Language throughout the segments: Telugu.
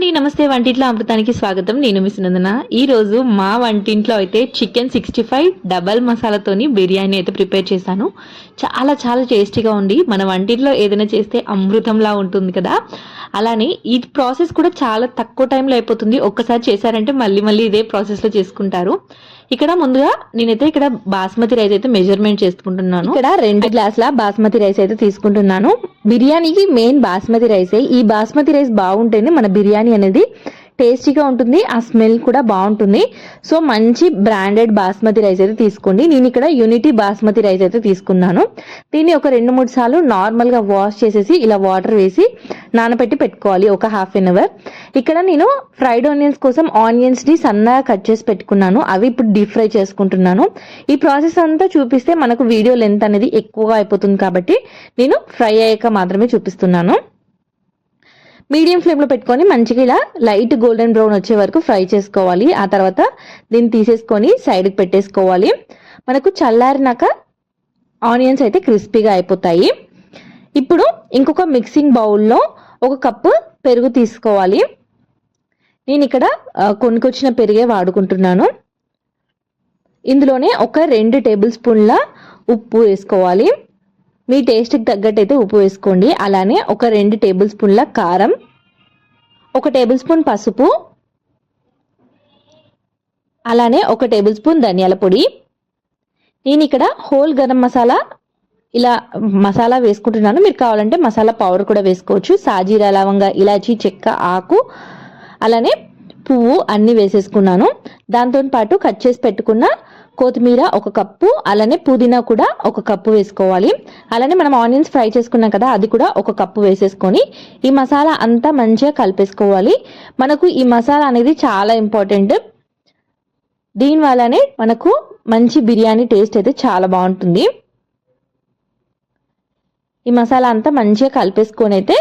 అండి నమస్తే వంటింట్లో అమృతానికి స్వాగతం. నేను మిస్ నందన ఈ రోజు మా వంటింట్లో అయితే చికెన్ సిక్స్టీ ఫైవ్ డబల్ మసాలాతోని బిర్యానీ అయితే ప్రిపేర్ చేశాను. చాలా చాలా టేస్టీగా ఉండి మన వంటింట్లో ఏదైనా చేస్తే అమృతంలా ఉంటుంది కదా. అలానే ఈ ప్రాసెస్ కూడా చాలా తక్కువ టైంలో అయిపోతుంది. ఒక్కసారి చేశారంటే మళ్ళీ మళ్ళీ ఇదే ప్రాసెస్లో చేసుకుంటారు. ఇక్కడ ముందుగా నేనైతే ఇక్కడ బాస్మతి రైస్ అయితే మెజర్మెంట్ చేసుకుంటున్నాను. ఇక్కడ రెండు గ్లాసుల బాస్మతి రైస్ అయితే తీసుకుంటున్నాను. బిర్యానీకి మెయిన్ బాస్మతి రైసే ఈ బాస్మతి రైస్ బాగుంటేనే మన బిర్యానీ అనేది టేస్టీగా ఉంటుంది ఆ స్మెల్ కూడా బాగుంటుంది. సో మంచి బ్రాండెడ్ బాస్మతి రైస్ అయితే తీసుకోండి. నేను ఇక్కడ యూనిటీ బాస్మతి రైస్ అయితే తీసుకున్నాను. దీన్ని ఒక రెండు మూడు సార్లు నార్మల్గా వాష్ చేసేసి ఇలా వాటర్ వేసి నానబెట్టి పెట్టుకోవాలి ఒక హాఫ్ అన్ అవర్. ఇక్కడ నేను ఫ్రైడ్ ఆనియన్స్ కోసం ఆనియన్స్ని సన్నగా కట్ చేసి పెట్టుకున్నాను. అవి ఇప్పుడు డీప్ ఫ్రై చేసుకుంటున్నాను. ఈ ప్రాసెస్ అంతా చూపిస్తే మనకు వీడియో లెంత్ అనేది ఎక్కువగా అయిపోతుంది కాబట్టి నేను ఫ్రై అయ్యాక మాత్రమే చూపిస్తున్నాను. మీడియం ఫ్లేమ్లో పెట్టుకొని మంచిగా ఇలా లైట్ గోల్డెన్ బ్రౌన్ వచ్చే వరకు ఫ్రై చేసుకోవాలి. ఆ తర్వాత దీన్ని తీసేసుకొని సైడ్కి పెట్టేసుకోవాలి. మనకు చల్లారినాక ఆనియన్స్ అయితే క్రిస్పీగా అయిపోతాయి. ఇప్పుడు ఇంకొక మిక్సింగ్ బౌల్లో ఒక కప్పు పెరుగు తీసుకోవాలి. నేను ఇక్కడ కొనుకొచ్చిన కొనుక్కొచ్చిన పెరిగే వాడుకుంటున్నాను. ఇందులోనే ఒక రెండు టేబుల్ స్పూన్ల ఉప్పు వేసుకోవాలి. మీ టేస్ట్కి తగ్గట్టు అయితే ఉప్పు వేసుకోండి. అలానే ఒక రెండు టేబుల్ స్పూన్ల కారం ఒక టేబుల్ స్పూన్ పసుపు అలానే ఒక టేబుల్ స్పూన్ ధనియాల పొడి. నేను ఇక్కడ హోల్ గరం మసాలా ఇలా మసాలా వేసుకుంటున్నాను. మీరు కావాలంటే మసాలా పౌడర్ కూడా వేసుకోవచ్చు. సాజీరా లవంగ ఇలాచీ చెక్క ఆకు అలానే పువ్వు అన్నీ వేసేసుకున్నాను. దాంతో పాటు కట్ చేసి పెట్టుకున్న కొత్తిమీర ఒక కప్పు అలానే పుదీనా కూడా ఒక కప్పు వేసుకోవాలి. అలానే మనం ఆనియన్స్ ఫ్రై చేసుకున్నాం కదా అది కూడా ఒక కప్పు వేసేసుకొని ఈ మసాలా అంతా మంచిగా కలిపేసుకోవాలి. మనకు ఈ మసాలా అనేది చాలా ఇంపార్టెంట్. దీని వల్లనే మనకు మంచి బిర్యానీ టేస్ట్ అయితే చాలా బాగుంటుంది. ఈ మసాలా అంతా మంచిగా కలిపేసుకొని అయితే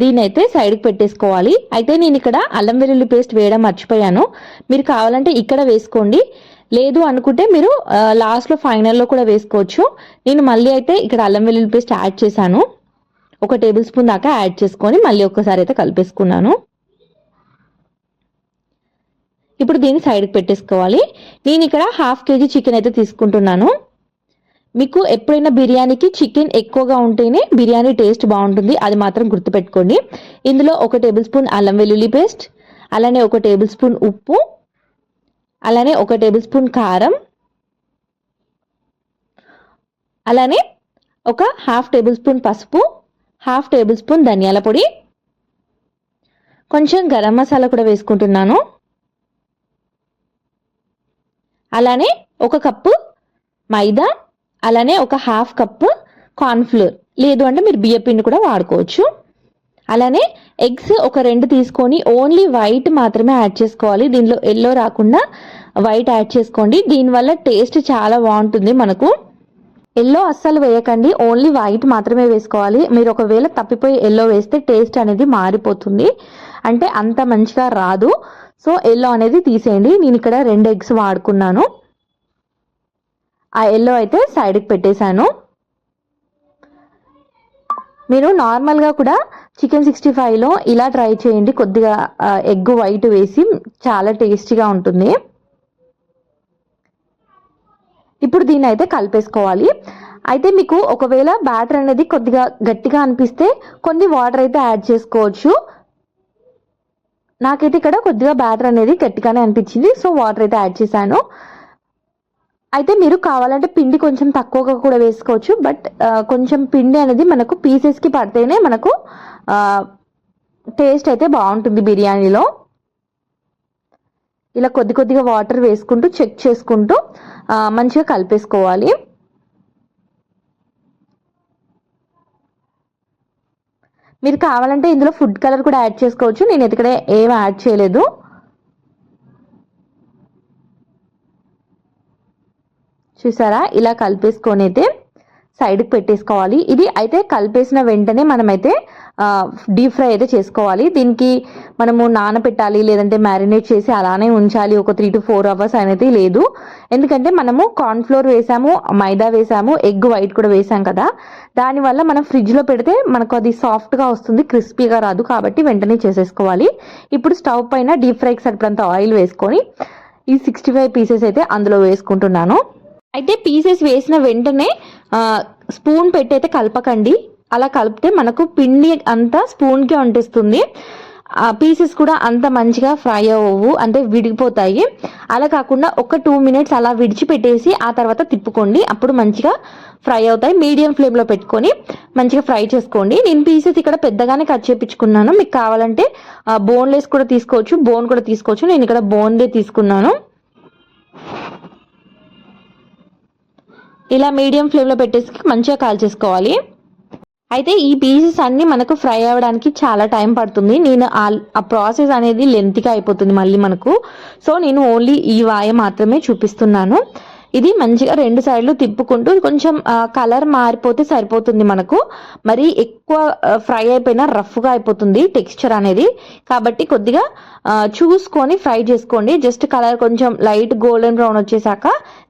దీన్ని అయితే సైడ్కి పెట్టేసుకోవాలి. అయితే నేను ఇక్కడ అల్లం వెల్లుల్లి పేస్ట్ వేయడం మర్చిపోయాను. మీరు కావాలంటే ఇక్కడ వేసుకోండి. లేదు అనుకుంటే మీరు లాస్ట్లో ఫైనల్లో కూడా వేసుకోవచ్చు. నేను మళ్ళీ అయితే ఇక్కడ అల్లం వెల్లుల్లి పేస్ట్ యాడ్ చేశాను. ఒక టేబుల్ స్పూన్ దాకా యాడ్ చేసుకొని మళ్ళీ ఒక్కసారి అయితే కలిపేసుకున్నాను. ఇప్పుడు దీన్ని సైడ్కి పెట్టేసుకోవాలి. నేను ఇక్కడ హాఫ్ కేజీ చికెన్ అయితే తీసుకుంటున్నాను. మీకు ఎప్పుడైనా బిర్యానీకి చికెన్ ఎక్కువగా ఉంటేనే బిర్యానీ టేస్ట్ బాగుంటుంది. అది మాత్రం గుర్తుపెట్టుకోండి. ఇందులో ఒక టేబుల్ స్పూన్ అల్లం వెల్లుల్లి పేస్ట్ అలానే ఒక టేబుల్ స్పూన్ ఉప్పు అలానే ఒక టేబుల్ స్పూన్ కారం. అలానే ఒక హాఫ్ టేబుల్ స్పూన్ పసుపు హాఫ్ టేబుల్ స్పూన్ ధనియాల పొడి. కొంచెం గరం మసాలా కూడా వేసుకుంటున్నాను. అలానే ఒక కప్పు మైదా అలానే ఒక హాఫ్ కప్పు కార్న్ఫ్లోర్ లేదు అంటే మీరు బియ్య పిండి కూడా వాడుకోవచ్చు. అలానే ఎగ్స్ ఒక రెండు తీసుకొని ఓన్లీ వైట్ మాత్రమే యాడ్ చేసుకోవాలి. దీనిలో ఎల్లో రాకుండా వైట్ యాడ్ చేసుకోండి. దీనివల్ల టేస్ట్ చాలా బాగుంటుంది మనకు. ఎల్లో అస్సలు వేయకండి. ఓన్లీ వైట్ మాత్రమే వేసుకోవాలి. మీరు ఒకవేళ తప్పిపోయి ఎల్లో వేస్తే టేస్ట్ అనేది మారిపోతుంది. అంటే అంత మంచిగా రాదు. సో ఎల్లో అనేది తీసేయండి. నేను ఇక్కడ రెండు ఎగ్స్ వాడుకున్నాను. ఆ ఎల్లో అయితే సైడ్కి పెట్టేశాను. మీరు నార్మల్గా కూడా చికెన్ సిక్స్టీ ఫైవ్లో ఇలా ట్రై చేయండి. కొద్దిగా ఎగ్ వైట్ వేసి చాలా టేస్టీగా ఉంటుంది. ఇప్పుడు దీన్ని అయితే కలిపేసుకోవాలి. అయితే మీకు ఒకవేళ బ్యాటర్ అనేది కొద్దిగా గట్టిగా అనిపిస్తే కొన్ని వాటర్ అయితే యాడ్ చేసుకోవచ్చు. నాకైతే ఇక్కడ కొద్దిగా బ్యాటర్ అనేది గట్టిగానే అనిపించింది. సో వాటర్ అయితే యాడ్ చేశాను. అయితే మీరు కావాలంటే పిండి కొంచెం తక్కువగా కూడా వేసుకోవచ్చు బట్ కొంచెం పిండి అనేది మనకు పీసెస్కి పడితేనే మనకు టేస్ట్ అయితే బాగుంటుంది బిర్యానీలో. ఇలా కొద్ది కొద్దిగా వాటర్ వేసుకుంటూ చెక్ చేసుకుంటూ మంచిగా కలిపేసుకోవాలి. మీరు కావాలంటే ఇందులో ఫుడ్ కలర్ కూడా యాడ్ చేసుకోవచ్చు. నేను ఇక్కడ ఏం యాడ్ చేయలేదు. చూసారా? ఇలా కలిపేసుకొని అయితే సైడ్కి పెట్టేసుకోవాలి. ఇది అయితే కలిపేసిన వెంటనే మనమైతే డీప్ ఫ్రై అయితే చేసుకోవాలి. దీనికి మనము నానబెట్టాలి లేదంటే మ్యారినేట్ చేసి అలానే ఉంచాలి. ఒక త్రీ టు ఫోర్ అవర్స్ అనేది లేదు. ఎందుకంటే మనము కార్న్ఫ్లోర్ వేసాము మైదా వేసాము ఎగ్ వైట్ కూడా వేసాం కదా. దానివల్ల మనం ఫ్రిడ్జ్లో పెడితే మనకు అది సాఫ్ట్గా వస్తుంది క్రిస్పీగా రాదు కాబట్టి వెంటనే చేసేసుకోవాలి. ఇప్పుడు స్టవ్ పైన డీప్ ఫ్రైకి సరిపడంత ఆయిల్ వేసుకొని ఈ సిక్స్టీ ఫైవ్ పీసెస్ అయితే అందులో వేసుకుంటున్నాను. అయితే పీసెస్ వేసిన వెంటనే స్పూన్ పెట్టి అయితే కలపకండి. అలా కలిపితే మనకు పిండి అంతా స్పూన్కే అంటిస్తుంది. ఆ పీసెస్ కూడా అంత మంచిగా ఫ్రై అవ్వవు అంటే విడిగిపోతాయి. అలా కాకుండా ఒక టూ మినిట్స్ అలా విడిచిపెట్టేసి ఆ తర్వాత తిప్పుకోండి. అప్పుడు మంచిగా ఫ్రై అవుతాయి. మీడియం ఫ్లేమ్లో పెట్టుకొని మంచిగా ఫ్రై చేసుకోండి. నేను పీసెస్ ఇక్కడ పెద్దగానే కట్ చేపించుకున్నాను. మీకు కావాలంటే బోన్లెస్ కూడా తీసుకోవచ్చు బోన్ కూడా తీసుకోవచ్చు. నేను ఇక్కడ బోన్దే తీసుకున్నాను. ఇలా మీడియం ఫ్లేమ్లో పెట్టేసి మంచిగా కాల్ చేసుకోవాలి. అయితే ఈ పీసెస్ అన్నీ మనకు ఫ్రై అవ్వడానికి చాలా టైం పడుతుంది. నేను ఆ ప్రాసెస్ అనేది లెంత్గా అయిపోతుంది మళ్ళీ మనకు. సో నేను ఓన్లీ ఈ వాయ మాత్రమే చూపిస్తున్నాను. ఇది మంచిగా రెండు సైడ్లు తిప్పుకుంటూ కొంచెం కలర్ మారిపోతే సరిపోతుంది మనకు. మరి ఎక్కువ ఫ్రై అయిపోయినా రఫ్గా అయిపోతుంది టెక్స్చర్ అనేది. కాబట్టి కొద్దిగా చూసుకొని ఫ్రై చేసుకోండి. జస్ట్ కలర్ కొంచెం లైట్ గోల్డెన్ బ్రౌన్ వచ్చేసాక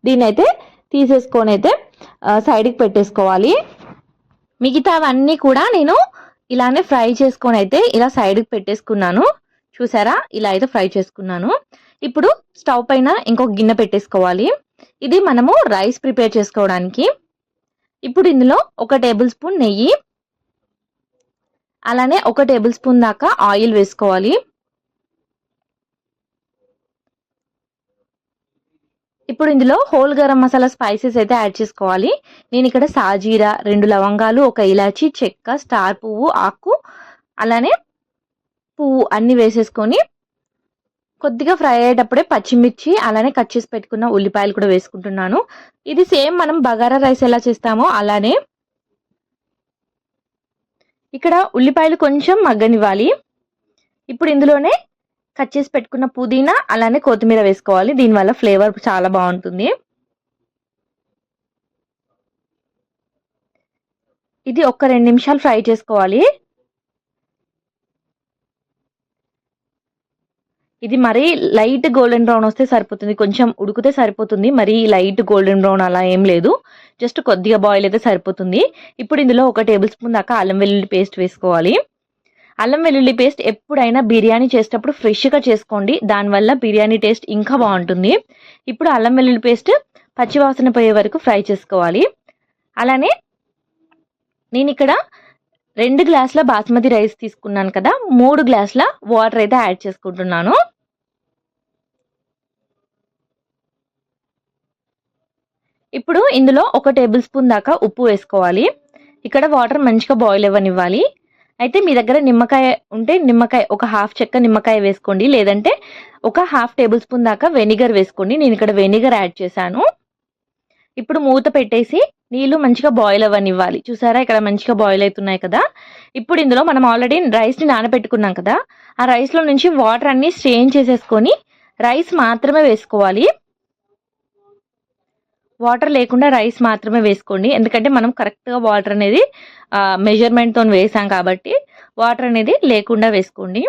దీన్ని అయితే తీసేసుకొని అయితే సైడ్కి పెట్టేసుకోవాలి. మిగతావన్నీ కూడా నేను ఇలానే ఫ్రై చేసుకొని అయితే ఇలా సైడ్కి పెట్టేసుకున్నాను. చూసారా? ఇలా అయితే ఫ్రై చేసుకున్నాను. ఇప్పుడు స్టవ్ పైన ఇంకొక గిన్నె పెట్టేసుకోవాలి. ఇది మనము రైస్ ప్రిపేర్ చేసుకోవడానికి. ఇప్పుడు ఇందులో ఒక టేబుల్ స్పూన్ నెయ్యి. అలానే ఒక టేబుల్ స్పూన్ దాకా ఆయిల్ వేసుకోవాలి. ఇప్పుడు ఇందులో హోల్ గరం మసాలా స్పైసెస్ అయితే యాడ్ చేసుకోవాలి. నేను ఇక్కడ సాజీరా రెండు లవంగాలు ఒక ఇలాచి చెక్క స్టార్ పువ్వు ఆకు అలానే పువ్వు అన్ని వేసేసుకొని కొద్దిగా ఫ్రై అయ్యేటప్పుడే పచ్చిమిర్చి అలానే కట్ చేసి పెట్టుకున్న ఉల్లిపాయలు కూడా వేసుకుంటున్నాను. ఇది సేమ్ మనం బగారా రైస్ ఎలా చేస్తామో అలానే ఇక్కడ ఉల్లిపాయలు కొంచెం మగ్గనివ్వాలి. ఇప్పుడు ఇందులోనే కట్ చేసి పెట్టుకున్న పుదీనా అలానే కొత్తిమీర వేసుకోవాలి. దీనివల్ల ఫ్లేవర్ చాలా బాగుంటుంది. ఇది ఒక రెండు నిమిషాలు ఫ్రై చేసుకోవాలి. ఇది మరీ లైట్ గోల్డెన్ బ్రౌన్ వస్తే సరిపోతుంది. కొంచెం ఉడికితే సరిపోతుంది. మరీ లైట్ గోల్డెన్ బ్రౌన్ అలా ఏం లేదు. జస్ట్ కొద్దిగా బాయిల్ అయితే సరిపోతుంది. ఇప్పుడు ఇందులో ఒక టేబుల్ స్పూన్ దాకా అల్లం వెల్లుల్లి పేస్ట్ వేసుకోవాలి. అల్లం వెల్లుల్లి పేస్ట్ ఎప్పుడైనా బిర్యానీ చేసేటప్పుడు ఫ్రెష్గా చేసుకోండి. దానివల్ల బిర్యానీ టేస్ట్ ఇంకా బాగుంటుంది. ఇప్పుడు అల్లం వెల్లుల్లి పేస్ట్ పచ్చివాసన పోయే వరకు ఫ్రై చేసుకోవాలి. అలానే నేను ఇక్కడ రెండు గ్లాసుల బాస్మతి రైస్ తీసుకున్నాను కదా మూడు గ్లాసుల వాటర్ అయితే యాడ్ చేసుకుంటున్నాను. ఇప్పుడు ఇందులో ఒక టేబుల్ స్పూన్ దాకా ఉప్పు వేసుకోవాలి. ఇక్కడ వాటర్ మంచిగా బాయిల్ అవ్వనివ్వాలి. అయితే మీ దగ్గర నిమ్మకాయ ఉంటే నిమ్మకాయ ఒక హాఫ్ చెక్క నిమ్మకాయ వేసుకోండి. లేదంటే ఒక హాఫ్ టేబుల్ స్పూన్ దాకా వెనిగర్ వేసుకోండి. నేను ఇక్కడ వెనిగర్ యాడ్ చేశాను. ఇప్పుడు మూత పెట్టేసి నీళ్ళు మంచిగా బాయిల్ అవ్వనివ్వాలి. చూసారా? ఇక్కడ మంచిగా బాయిల్ అవుతున్నాయి కదా. ఇప్పుడు ఇందులో మనం ఆల్రెడీ రైస్ని నానబెట్టుకున్నాం కదా. ఆ రైస్లో నుంచి వాటర్ అన్ని స్ట్రెయిన్ చేసేసుకొని రైస్ మాత్రమే వేసుకోవాలి. వాటర్ లేకుండా రైస్ మాత్రమే వేసుకోండి. ఎందుకంటే మనం కరెక్ట్గా వాటర్ అనేది మెజర్మెంట్తో వేసాం కాబట్టి వాటర్ అనేది లేకుండా వేసుకోండి.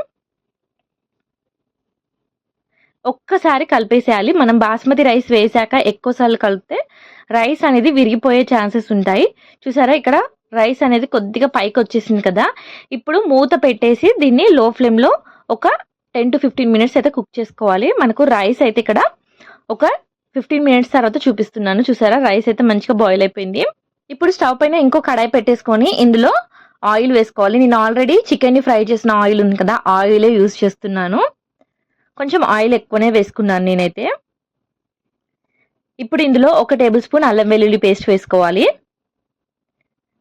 ఒక్కసారి కలిపేసేయాలి. మనం బాస్మతి రైస్ వేసాక ఎక్కువసార్లు కలిపితే రైస్ అనేది విరిగిపోయే ఛాన్సెస్ ఉంటాయి. చూసారా? ఇక్కడ రైస్ అనేది కొద్దిగా పైకి వచ్చేసింది కదా. ఇప్పుడు మూత పెట్టేసి దీన్ని లో ఫ్లేమ్లో ఒక టెన్ టు ఫిఫ్టీన్ మినిట్స్ అయితే కుక్ చేసుకోవాలి. మనకు రైస్ అయితే ఇక్కడ ఒక ఫిఫ్టీన్ మినిట్స్ తర్వాత చూపిస్తున్నాను. చూసారా? రైస్ అయితే మంచిగా బాయిల్ అయిపోయింది. ఇప్పుడు స్టవ్ పైన ఇంకో కడాయి పెట్టేసుకొని ఇందులో ఆయిల్ వేసుకోవాలి. నేను ఆల్రెడీ చికెన్ని ఫ్రై చేసిన ఆయిల్ ఉంది కదా ఆయిలే యూస్ చేస్తున్నాను. కొంచెం ఆయిల్ ఎక్కువనే వేసుకున్నాను నేనైతే. ఇప్పుడు ఇందులో ఒక టేబుల్ స్పూన్ అల్లం వెల్లుల్లి పేస్ట్ వేసుకోవాలి.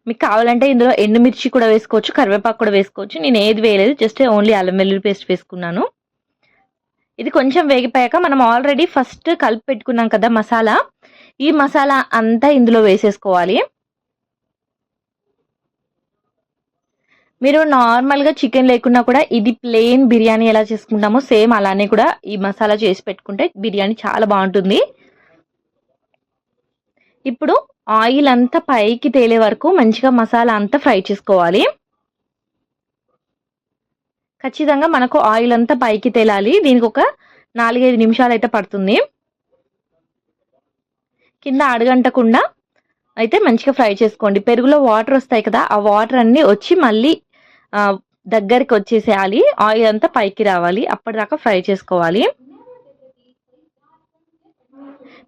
మీకు కావాలంటే ఇందులో ఎండుమిర్చి కూడా వేసుకోవచ్చు కరివేపాకు కూడా వేసుకోవచ్చు. నేను ఏది వేయలేదు జస్ట్ ఓన్లీ అల్లం వెల్లుల్లి పేస్ట్ వేసుకున్నాను. ఇది కొంచెం వేగిపోయాక మనం ఆల్రెడీ ఫస్ట్ కలిపి పెట్టుకున్నాం కదా మసాలా. ఈ మసాలా అంతా ఇందులో వేసేసుకోవాలి. మీరు నార్మల్గా చికెన్ లేకున్నా కూడా ఇది ప్లెయిన్ బిర్యానీ ఎలా చేసుకుంటామో సేమ్ అలానే కూడా ఈ మసాలా చేసి పెట్టుకుంటే బిర్యానీ చాలా బాగుంటుంది. ఇప్పుడు ఆయిల్ అంతా పైకి తేలే వరకు మంచిగా మసాలా అంతా ఫ్రై చేసుకోవాలి. ఖచ్చితంగా మనకు ఆయిల్ అంతా పైకి తేలాలి. దీనికి ఒక నాలుగైదు నిమిషాలు అయితే పడుతుంది. కింద అడగంటకుండా అయితే మంచిగా ఫ్రై చేసుకోండి. పెరుగులో వాటర్ వస్తాయి కదా ఆ వాటర్ అన్నీ వచ్చి మళ్ళీ దగ్గరికి వచ్చేసేయాలి. ఆయిల్ అంతా పైకి రావాలి. అప్పటిదాకా ఫ్రై చేసుకోవాలి.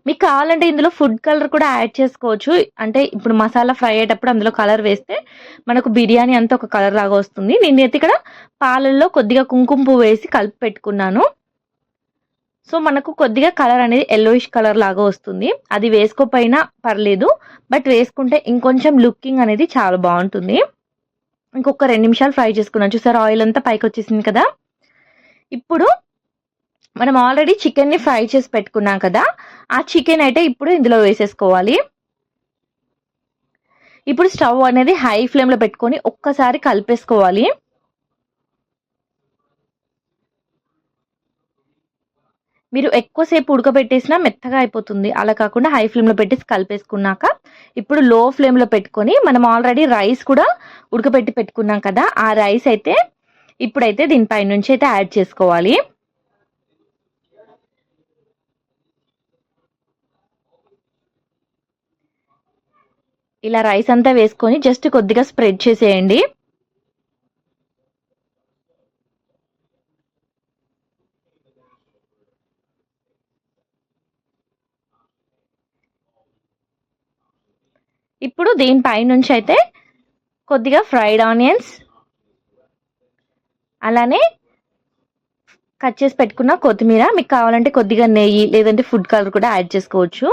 మీకు కావాలంటే ఇందులో ఫుడ్ కలర్ కూడా యాడ్ చేసుకోవచ్చు. అంటే ఇప్పుడు మసాలా ఫ్రై అయ్యేటప్పుడు అందులో కలర్ వేస్తే మనకు బిర్యానీ అంతా ఒక కలర్ లాగా వస్తుంది. నేనైతే ఇక్కడ పాలల్లో కొద్దిగా కుంకుమ పువ్వు వేసి కలిపి పెట్టుకున్నాను. సో మనకు కొద్దిగా కలర్ అనేది ఎల్లోయిష్ కలర్ లాగా వస్తుంది. అది వేసుకోపోయినా పర్లేదు. బట్ వేసుకుంటే ఇంకొంచెం లుకింగ్ అనేది చాలా బాగుంటుంది. ఇంకొక రెండు నిమిషాలు ఫ్రై చేసుకున్నాను. చూసారు? ఆయిల్ అంతా పైకి వచ్చేసింది కదా? ఇప్పుడు మనం ఆల్రెడీ చికెన్ని ఫ్రై చేసి పెట్టుకున్నాం కదా ఆ చికెన్ అయితే ఇప్పుడు ఇందులో వేసేసుకోవాలి. ఇప్పుడు స్టవ్ అనేది హై ఫ్లేమ్లో పెట్టుకొని ఒక్కసారి కలిపేసుకోవాలి. మీరు ఎక్కువసేపు ఉడకబెట్టేసినా మెత్తగా అయిపోతుంది. అలా కాకుండా హై ఫ్లేమ్లో పెట్టేసి కలిపేసుకున్నాక ఇప్పుడు లో ఫ్లేమ్లో పెట్టుకొని మనం ఆల్రెడీ రైస్ కూడా ఉడకబెట్టి పెట్టుకున్నాం కదా ఆ రైస్ అయితే ఇప్పుడైతే దీనిపై నుంచి అయితే యాడ్ చేసుకోవాలి. ఇలా రైస్ అంతా వేసుకొని జస్ట్ కొద్దిగా స్ప్రెడ్ చేసేయండి. ఇప్పుడు దీనిపై నుంచి అయితే కొద్దిగా ఫ్రైడ్ ఆనియన్స్ అలానే కట్ చేసి పెట్టుకున్న కొత్తిమీర మీకు కావాలంటే కొద్దిగా నెయ్యి లేదంటే ఫుడ్ కలర్ కూడా యాడ్ చేసుకోవచ్చు.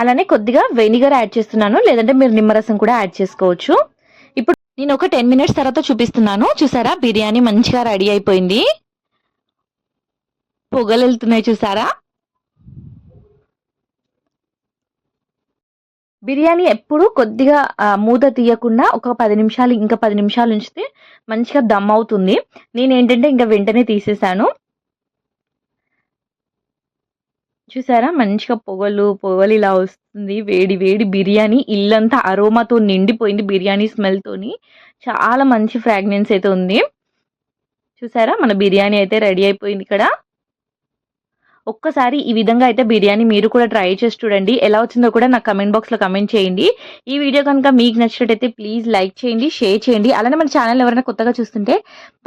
అలానే కొద్దిగా వెనిగర్ యాడ్ చేస్తున్నాను. లేదంటే మీరు నిమ్మరసం కూడా యాడ్ చేసుకోవచ్చు. ఇప్పుడు నేను ఒక టెన్ మినిట్స్ తర్వాత చూపిస్తున్నాను. చూసారా? బిర్యానీ మంచిగా రెడీ అయిపోయింది. పొగలు వెళ్తున్నాయి చూసారా? బిర్యానీ ఎప్పుడు కొద్దిగా మూత తీయకుండా ఒక పది నిమిషాలు ఇంకా పది నిమిషాలు ఉంచితే మంచిగా దమ్ అవుతుంది. నేను ఏంటంటే ఇంకా వెంటనే తీసేసాను చూసారా? మంచిగా పొగలు పొగలు ఇలా వస్తుంది. వేడి వేడి బిర్యానీ. ఇల్లంతా అరోమాతో నిండిపోయింది బిర్యానీ స్మెల్తోని చాలా మంచి ఫ్రాగ్నెన్స్ అయితే ఉంది. చూసారా? మన బిర్యానీ అయితే రెడీ అయిపోయింది ఇక్కడ. ఒక్కసారి ఈ విధంగా అయితే బిర్యానీ మీరు కూడా ట్రై చేసి చూడండి. ఎలా వచ్చిందో కూడా నాకు కమెంట్ బాక్స్లో కమెంట్ చేయండి. ఈ వీడియో కనుక మీకు నచ్చినట్టయితే ప్లీజ్ లైక్ చేయండి షేర్ చేయండి. అలానే మన ఛానల్ ఎవరైనా కొత్తగా చూస్తుంటే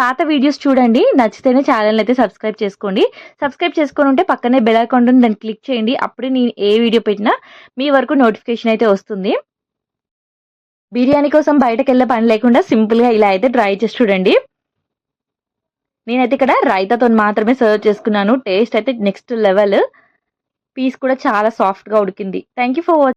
పాత వీడియోస్ చూడండి. నచ్చితేనే ఛానల్ అయితే సబ్స్క్రైబ్ చేసుకోండి. సబ్స్క్రైబ్ చేసుకొని ఉంటే పక్కనే బెల్ అకౌంట్ ఉంది దాన్ని క్లిక్ చేయండి. అప్పుడే నేను ఏ వీడియో పెట్టినా మీ వరకు నోటిఫికేషన్ అయితే వస్తుంది. బిర్యానీ కోసం బయటకు వెళ్ళే పని లేకుండా సింపుల్గా ఇలా అయితే ట్రై చేసి చూడండి. నేనైతే ఇక్కడ రైతాతో మాత్రమే సర్వ్ చేసుకున్నాను. టేస్ట్ అయితే నెక్స్ట్ లెవెల్ పీస్ కూడా చాలా సాఫ్ట్గా ఉడికింది. Thank you for watching